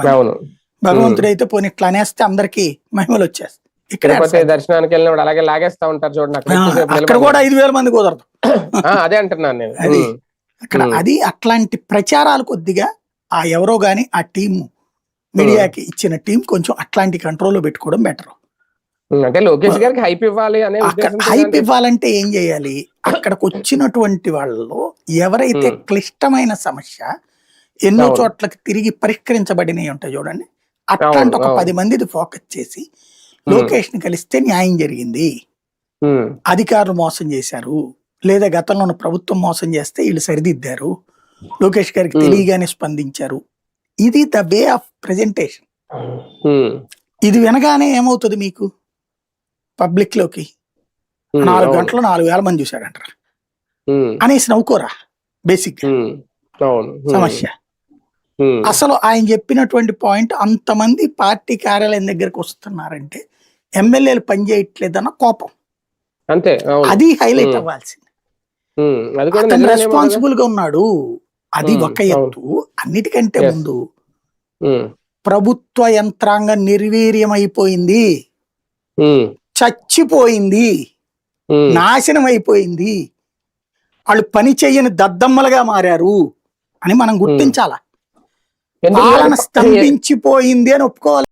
అవును. భగవంతుడు అయితే పోనీ ఇట్లా అనేస్తే అందరికి మహిమలు వచ్చేస్తాయి. ఇక్కడ దర్శనానికి వెళ్ళినప్పుడు అలాగే లాగేస్తా ఉంటారు చూడండి అక్కడ. కూడా ఐదు వేల మంది కుదరదు. అదే అంటున్నాను నేను. అది. అక్కడ. అది అట్లాంటి ప్రచారాలు కొద్దిగా ఆ ఎవరో గాని ఆ టీం మీడియాకి ఇచ్చిన టీం కొంచెం అట్లాంటి కంట్రోల్లో పెట్టుకోవడం బెటర్. అంటే లోకేష్ గారికి హైప్ ఇవ్వాలి అనే హైప్ ఇవ్వాలంటే ఏం చేయాలి? అక్కడికి వచ్చినటువంటి వాళ్ళలో ఎవరైతే. క్లిష్టమైన సమస్య ఎన్నో. చోట్లకి తిరిగి పరిష్కరించబడినవి ఉంటాయి చూడండి. అట్లాంటి ఒక. పది మందిది ఫోకస్ చేసి. లోకేష్ని కలిస్తే న్యాయం జరిగింది. అధికారులు మోసం చేశారు. లేదా గతంలో ఉన్న ప్రభుత్వం మోసం చేస్తే వీళ్ళు సరిదిద్దారు. లోకేష్ గారికి. తెలియగానే స్పందించారు. ఇది ద వే ఆఫ్ ప్రెజెంటేషన్. ఇది వినగానే ఏమవుతుంది మీకు? పబ్లిక్లోకి నాలుగు గంటలు నాలుగు వేల మంది చూశాడంటారా. అనేసి నవ్వుకోరా బేసిక్ సమస్య. అసలు ఆయన చెప్పినటువంటి పాయింట్ అంతమంది పార్టీ కార్యాలయం దగ్గరకు వస్తున్నారంటే ఎమ్మెల్యేలు పనిచేయట్లేదన్న కోపం. అంతే అది హైలైట్. అవ్వాల్సింది. అతను? రెస్పాన్సిబుల్గా ఉన్నాడు. అది ఒక ఎత్తు. అన్నిటికంటే. ముందు ప్రభుత్వ యంత్రాంగం నిర్వీర్యమైపోయింది. ఉమ్, చచ్చిపోయింది. నాశనం అయిపోయింది వాళ్ళు పని చెయ్యని దద్దమ్మలుగా మారారు అని మనం గుర్తించాల? పాలన స్తంభించిపోయింది అని ఒప్పుకోవాలి.